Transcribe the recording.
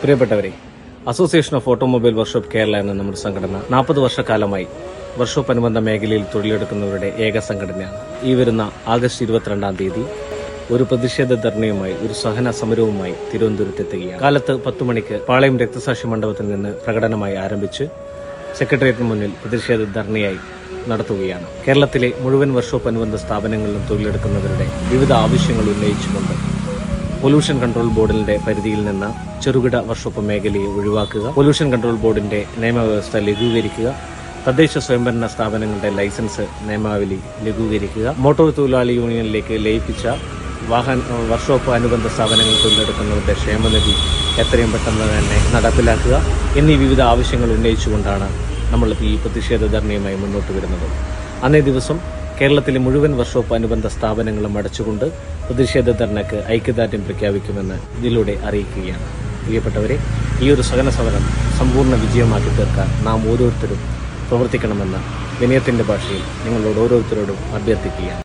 പ്രിയപ്പെട്ടവരെ association of automobile workshop Kerala എന്ന നമ്മുടെ സംഘടന നാൽപ്പത് വർഷക്കാലമായി വർക്ക്ഷോപ്പ് അനുബന്ധ മേഖലയിൽ തൊഴിലെടുക്കുന്നവരുടെ ഏക സംഘടനയാണ്. ഈ വരുന്ന ആഗസ്റ്റ് ഇരുപത്തിരണ്ടാം തീയതി ഒരു പ്രതിഷേധ ധർണയുമായി ഒരു സഹന സമരവുമായി തിരുവനന്തപുരത്തെത്തുകയാണ്. കാലത്ത് പത്തു മണിക്ക് പാളയം രക്തസാക്ഷി മണ്ഡപത്തിൽ നിന്ന് പ്രകടനമായി ആരംഭിച്ച് സെക്രട്ടേറിയറ്റിന് മുന്നിൽ പ്രതിഷേധ ധർണയായി നടത്തുകയാണ്. കേരളത്തിലെ മുഴുവൻ വർക്ക്ഷോപ്പ് അനുബന്ധ സ്ഥാപനങ്ങളിലും തൊഴിലെടുക്കുന്നവരുടെ വിവിധ ആവശ്യങ്ങൾ ഉന്നയിച്ചുകൊണ്ട് പൊല്യൂഷൻ കൺട്രോൾ ബോർഡിന്റെ പരിധിയിൽ നിന്ന് ചെറുകിട വർക്ക്ഷോപ്പ് മേഖലയെ ഒഴിവാക്കുക പൊല്യൂഷൻ കൺട്രോൾ ബോർഡിന്റെ നിയമവ്യവസ്ഥ ലഘൂകരിക്കുക തദ്ദേശ സ്വയംഭരണ സ്ഥാപനങ്ങളുടെ ലൈസൻസ് നിയമാവലി ലഘൂകരിക്കുക മോട്ടോർ തൊഴിലാളി യൂണിയനിലേക്ക് ലയിപ്പിച്ച വാഹന വർഷോപ്പ് അനുബന്ധ സ്ഥാപനങ്ങൾ തൊഴിലെടുക്കുന്നവരുടെ ക്ഷേമനിധി എത്രയും പെട്ടെന്ന് തന്നെ നടപ്പിലാക്കുക എന്നീ വിവിധ ആവശ്യങ്ങൾ ഉന്നയിച്ചുകൊണ്ടാണ് നമ്മൾ ഈ പ്രതിഷേധ ധർണയുമായി മുന്നോട്ട് വരുന്നത്. അന്നേ ദിവസം കേരളത്തിലെ മുഴുവൻ വർഷോപ്പ് അനുബന്ധ സ്ഥാപനങ്ങളും അടച്ചുകൊണ്ട് പ്രതിഷേധ ധർണയ്ക്ക് ഐക്യദാർഢ്യം പ്രഖ്യാപിക്കുമെന്ന് ഇതിലൂടെ അറിയിക്കുകയാണ്. പ്രിയപ്പെട്ടവരെ ഈ ഒരു സഹന സമരം സമ്പൂർണ വിജയമാക്കി തീർക്കാൻ നാം ഓരോരുത്തരും പ്രവർത്തിക്കണമെന്ന് വിനയത്തിന്റെ ഭാഷയിൽ നിങ്ങളോട് ഓരോരുത്തരോടും അഭ്യർത്ഥിക്കുകയാണ്.